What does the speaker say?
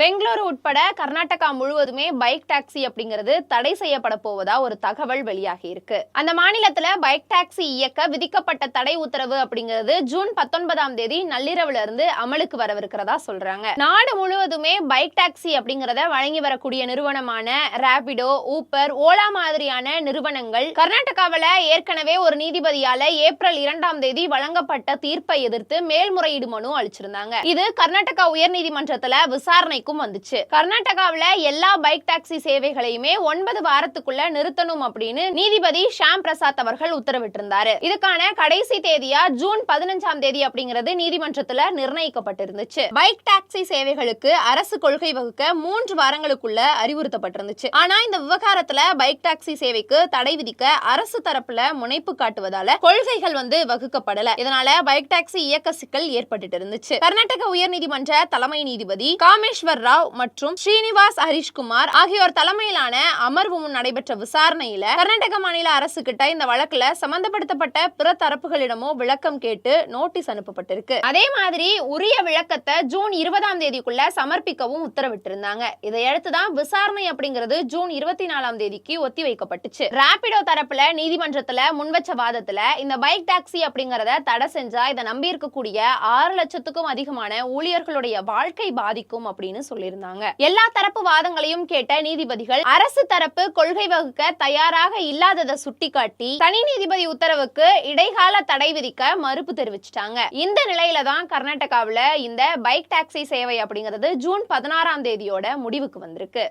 பெங்களூரு உட்பட கர்நாடகா முழுவதுமே bike taxi அப்படிங்கிறது தடை செய்யப்பட போவதா ஒரு தகவல் வெளியாகி இருக்கு. அந்த மாநிலத்துல பைக் டாக்ஸி இயக்க விதிக்கப்பட்ட தடை உத்தரவு அப்படிங்கிறது ஜூன் பத்தொன்பதாம் தேதி நள்ளிரவுல இருந்து அமலுக்கு வரவிருக்கிறதா சொல்றாங்க. நாடு முழுவதுமே பைக் டாக்ஸி அப்படிங்கிறத வழங்கி வரக்கூடிய நிறுவனமான ராபிடோ ஊப்பர் ஓலா மாதிரியான நிறுவனங்கள் கர்நாடகாவில ஏற்கனவே ஒரு நீதிபதியால ஏப்ரல் இரண்டாம் தேதி வழங்கப்பட்ட தீர்ப்பை எதிர்த்து மேல்முறையீடு மனு அளிச்சிருந்தாங்க. இது கர்நாடகா உயர்நீதிமன்றத்துல விசாரணைக்கும் வந்துச்சு. கர்நாடகாவில் எல்லா பைக் டாக்ஸி சேவைகளையுமே ஒன்பது வாரத்துக்குள்ள நிறுத்தணும் அப்படின்னு நீதிபதி ஷாம் பிரசாத் அவர்கள் உத்தரவிட்டிருந்தாரு. இதுக்கான கடைசி தேதியா ஜூன் பதினஞ்சாம் தேதி அப்படிங்கிறது நீதிமன்றத்துல நிர்ணயிக்கப்பட்டிருந்துச்சு. பைக் டாக்ஸி சேவைகளுக்கு அரசு கொள்கை வகுக்க மூன்று வாரங்களுக்குள்ள அறிவுறுத்தப்பட்டிருந்துச்சு. ஆனா இந்த விவகாரத்துல பைக் டாக்ஸி சேவைக்கு தடை விதிக்க அரசு தரப்புல முனைப்பு காட்டுவதால கொள்கைகள் வந்து வகுக்கப்படல. இதனால பைக் டாக்ஸி இயக்க சிக்கல் ஏற்பட்டுட்டு இருந்துச்சு. கர்நாடக உயர்நீதிமன்ற தலைமை நீதிபதி காமேஸ்வர் ராவ் மற்றும் ஸ்ரீனிவாஸ் ஹரிஷ்குமார் ஆகியோர் தலைமையிலான அமர்வு முன் நடைபெற்ற விசாரணையில கர்நாடக மாநில அரசு கிட்ட இந்த வழக்குல சம்பந்தப்படுத்தப்பட்ட பிற தரப்புகளிடமோ விளக்கம் கேட்டு நோட்டீஸ் அனுப்பப்பட்டிருக்கு. அதே மாதிரி உரிய விளக்கத்தை ஜூன் இருபதாம் தேதிக்குள்ள சமர்ப்பிக்கவும் உத்தரவிட்டிருந்தாங்க. இதையடுத்து தான் விசாரணை அப்படிங்கிறது ஜூன் இருபத்தி நாலாம் தேதிக்கு ஒத்தி வைக்கப்பட்டுச்சு. ராபிடோ தரப்புல நீதிமன்றத்துல முன்வச்ச வாதத்துல இந்த பைக் டாக்ஸி அப்படிங்கறத தடை செஞ்சா இதை நம்பி இருக்கக்கூடிய ஆறு லட்சத்துக்கும் அதிகமான ஊழியர்களுடைய வாழ்க்கை பாதிக்கும் அப்படின்னு அப்படின்னு சொல்லியிருந்தாங்க. எல்லா தரப்பு வாதங்களையும் கேட்ட நீதிபதிகள் அரசு தரப்பு கொள்கை வகுக்க தயாராக இல்லாததை சுட்டிக்காட்டி தனி நீதிபதி உத்தரவுக்கு இடைக்கால தடை விதிக்க மறுப்பு தெரிவிச்சிட்டாங்க. இந்த நிலையில தான் கர்நாடகாவில் இந்த பைக் டாக்ஸி சேவை அப்படிங்கிறது ஜூன் பதினாறாம் தேதியோட முடிவுக்கு வந்திருக்கு.